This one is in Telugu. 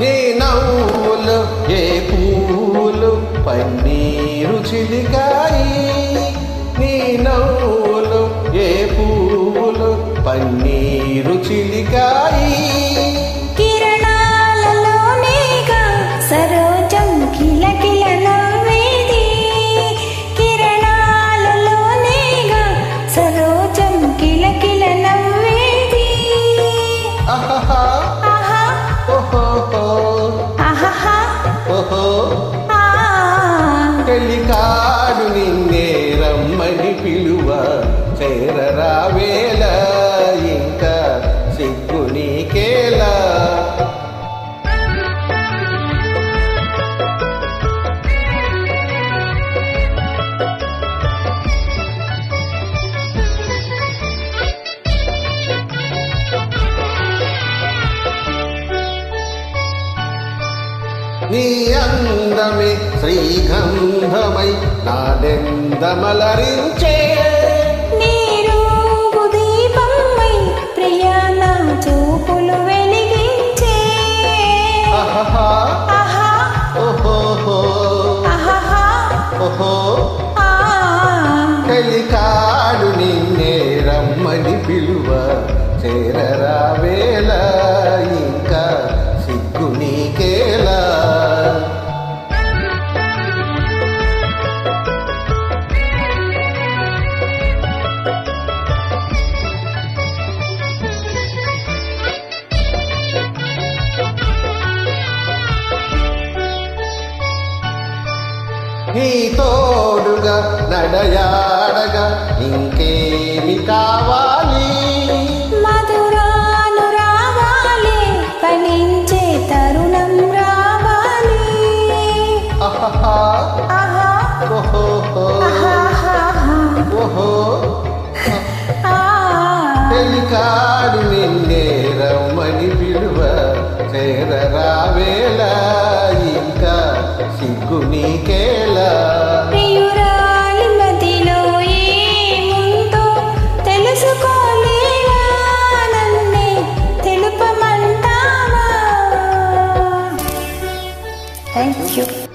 ఏ నవ్వులు ఏ పూలు పన్నీరు చిలికాయి. టెలికాడు నిన్నే రమ్మని పిలువ. చేరరావేలా ఇంకా సిగ్గు నీకేలా? నీ అందమే శ్రీగంధమై ఆ. టెలికాడు నిన్నే రమ్మని పిలువ. చేరరావేలా నీతోడుగా నడయాడగా ఇంకేమి కావాలి? మధురాను రావాలి ఫలించే తరుణం రావాలి. ఆహా ఆహా. ఓహో. ఆహా ఓహో. పెళ్ళి Thank you.